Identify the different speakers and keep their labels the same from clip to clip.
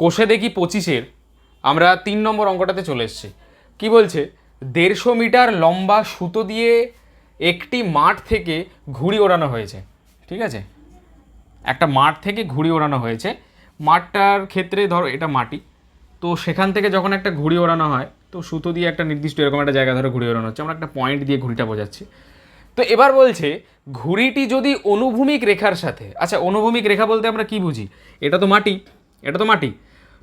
Speaker 1: কোষে দেখি পঁচিশের। আমরা তিন নম্বর অঙ্কটাতে চলে এসেছি। কি বলছে? দেড়শো মিটার লম্বা সুতো দিয়ে একটি মাঠ থেকে ঘুড়ি ওড়ানো হয়েছে। ঠিক আছে? একটা মাঠ থেকে ঘুড়ি ওড়ানো হয়েছে। মাঠটার ক্ষেত্রে ধরো, এটা মাটি। তো সেখান থেকে যখন একটা ঘুড়ি ওড়ানো হয়, তো সুতো দিয়ে একটা নির্দিষ্ট এরকম একটা জায়গা ধরে ঘুড়ি ওড়ানো হচ্ছে। আমরা একটা পয়েন্ট দিয়ে ঘুড়িটা বোঝাচ্ছি। তো এবার বলছে, ঘুড়িটি যদি অনুভূমিক রেখার সাথে আচ্ছা অনুভূমিক রেখা বলতে আমরা কি বুঝি? এটা তো মাটি। এটা তো মাটি।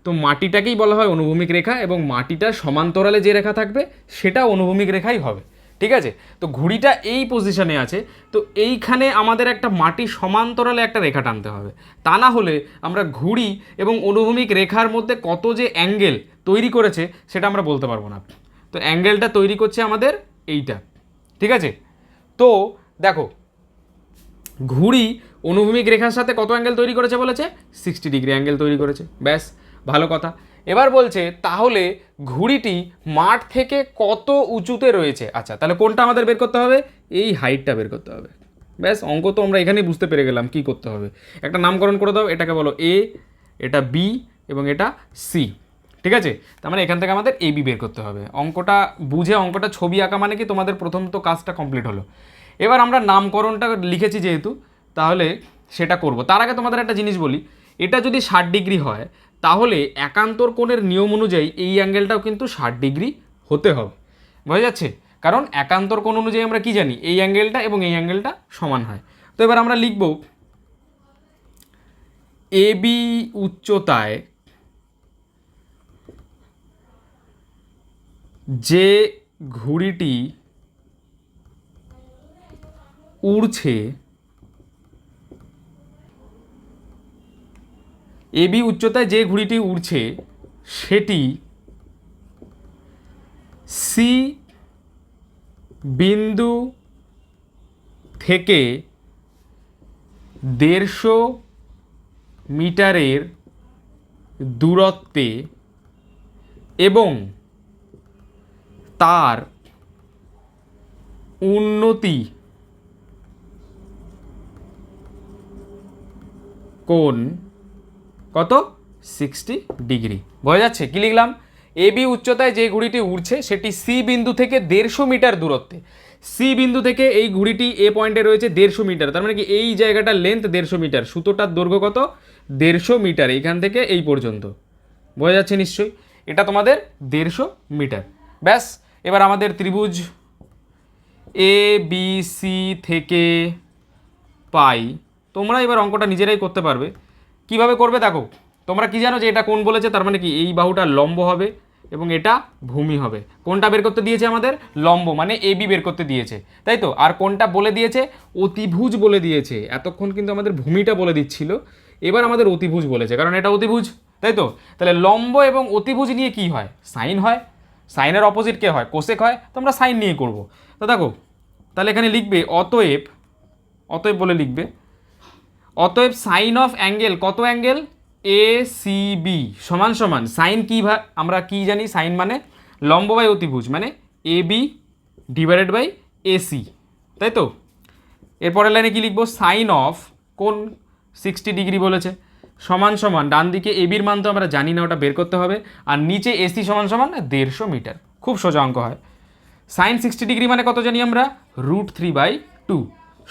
Speaker 1: তো মাটিটাকেই বলা হয় অনুভূমিক রেখা এবং মাটিটার সমান্তরালে যে রেখা থাকবে সেটা অনুভূমিক রেখাই হবে, ঠিক আছে? তো ঘুড়িটা এই পজিশনে আছে, তো এইখানে আমাদের একটা মাটির সমান্তরালে একটা রেখা টানতে হবে। তা না হলে আমরা ঘুড়ি এবং অনুভূমিক রেখার মধ্যে কত যে অ্যাঙ্গেল তৈরি করেছে সেটা আমরা বলতে পারব না। তো অ্যাঙ্গেলটা তৈরি করছে আমাদের এইটা, ঠিক আছে? তো দেখো, ঘুড়ি অনুভূমিক রেখার সাথে কত অ্যাঙ্গেল তৈরি করেছে বলেছে? সিক্সটি ডিগ্রি অ্যাঙ্গেল তৈরি করেছে, ব্যাস। ভালো কথা। এবার বলছে, তাহলে ঘুড়িটি মাঠ থেকে কত উঁচুতে রয়েছে? আচ্ছা তাহলে কোনটা আমাদের বের করতে হবে? এই হাইটটা বের করতে হবে। ব্যাস, অঙ্ক তো আমরা এখানেই বুঝতে পেরে গেলাম কি করতে হবে। একটা নামকরণ করে দাও, এটাকে বলো এ এটা বি এবং এটা সি ঠিক আছে? তার মানে এখান থেকে আমাদের এ বি বের করতে হবে। অঙ্কটা বুঝে, অঙ্কটা ছবি আঁকা মানে কি তোমাদের প্রথম তো কাজটা কমপ্লিট হলো। এবার আমরা নামকরণটা লিখেছি যেহেতু, তাহলে সেটা করব। তার আগে তোমাদের একটা জিনিস বলি, এটা যদি ষাট ডিগ্রি হয় তাহলে একান্তর কোণের নিয়ম অনুযায়ী এই অ্যাঙ্গেলটাও কিন্তু ষাট ডিগ্রি হতে হবে। বোঝা যাচ্ছে? কারণ একান্তর কোণ অনুযায়ী আমরা কি জানি? এই অ্যাঙ্গেলটা এবং এই অ্যাঙ্গেলটা সমান হয়। তো এবার আমরা লিখব এ বি উচ্চতায় যে ঘুড়িটি উড়ছে এবি উচ্চতায় যে ঘুড়িটি উড়ছে, সেটি সি বিন্দু থেকে দেড়শো মিটারের দূরত্বে এবং তার উন্নতি কোণ কত? সিক্সটি ডিগ্রি বোঝা যাচ্ছে? কি লিখলাম? এ বি উচ্চতায় যে ঘুড়িটি উড়ছে, সেটি সি বিন্দু থেকে দেড়শো মিটার দূরত্বে। সি বিন্দু থেকে এই ঘুড়িটি এ পয়েন্টে রয়েছে দেড়শো মিটার। তার মানে কি এই জায়গাটার লেন্থ দেড়শো মিটার। সুতোটার দৈর্ঘ্য কত? দেড়শো মিটার। এইখান থেকে এই পর্যন্ত। বোঝা যাচ্ছে নিশ্চয়ই? এটা তোমাদের দেড়শো মিটার। ব্যাস, এবার আমাদের ত্রিভুজ এ, বি, সি থেকে পাই। তোমরা এবার অঙ্কটা নিজেরাই করতে পারবে। কীভাবে করবে দেখো, তোমরা কি জানো যে এটা কোন বলেছে? তার মানে কি, এই বাহুটা লম্ব হবে এবং এটা ভূমি হবে। কোনটা বের করতে দিয়েছে আমাদের? লম্ব মানে এ বি বের করতে দিয়েছে। তাই তো? আর কোনটা বলে দিয়েছে? অতিভুজ বলে দিয়েছে। এতক্ষণ কিন্তু আমাদের ভূমিটা বলে দিচ্ছিল। এবার আমাদের অতিভুজ বলেছে, কারণ এটা অতিভুজ। তাই তো? তাহলে লম্ব এবং অতিভুজ নিয়ে কি হয়? সাইন হয়। সাইনের অপোজিট কে হয়? কোসেক হয়। তো আমরা সাইন নিয়ে করব। তো দেখো, তাহলে এখানে লিখবে অতএব অতএব বলে লিখবে অতএব সাইন অফ অ্যাঙ্গেল, কত অ্যাঙ্গেল? এ সি বি সমান সমান। সাইন কী আমরা কি জানি? সাইন মানে লম্ব বাই অতিভুজ মানে A B divided by AC তাই তো? এরপরের লাইনে কি লিখব? সাইন অফ কোন সিক্সটি ডিগ্রি বলেছে? সমান সমান। ডান দিকে এবির মান তো আমরা জানি না, ওটা বের করতে হবে। আর নিচে এসি সমান সমান দেড়শো মিটার। খুব সোজা অঙ্ক হয়। সাইন সিক্সটি ডিগ্রি মানে কত জানি আমরা? Root three by two.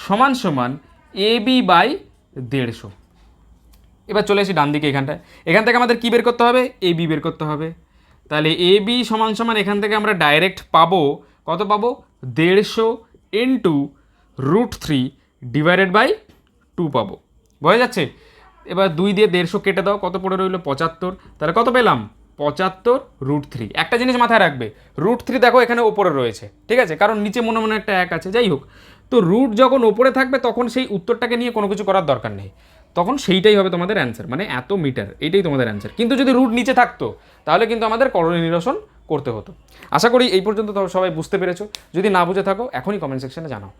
Speaker 1: সমান সমান এ বি বাই দেড়শো। এবার চলে আসি ডান দিকে এখানটায়। এখান থেকে আমাদের কী বের করতে হবে? এ বি বের করতে হবে। তাহলে এ বি সমান সমান এখান থেকে আমরা ডাইরেক্ট পাবো। কত পাবো? দেড়শো into root three divided by two পাবো। বোঝা যাচ্ছে? এবার দুই দিয়ে দেড়শো কেটে দাও। কত পড়ে রইল? পঁচাত্তর। তাহলে কত পেলাম? পঁচাত্তর রুট থ্রি একটা জিনিস মাথায় রাখবে। রুট থ্রি দেখো এখানে ওপরে রয়েছে। ঠিক আছে? কারণ নিচে মনে মনে একটা এক আছে। যাই হোক। তো রুট যখন ওপরে থাকবে, তখন সেই উত্তরটাকে নিয়ে কোনো কিছু করার দরকার নেই। তখন সেইটাই হবে তোমাদের অ্যান্সার মানে এত মিটার এটাই তোমাদের অ্যান্সার কিন্তু যদি রুট নিচে থাকতো, তাহলে কিন্তু আমাদের করণীয় নিরসন করতে হতো। আশা করি এই পর্যন্ত সবাই বুঝতে পেরেছ। যদি না বুঝে থাকো, এখনই কমেন্ট সেকশনে জানাও।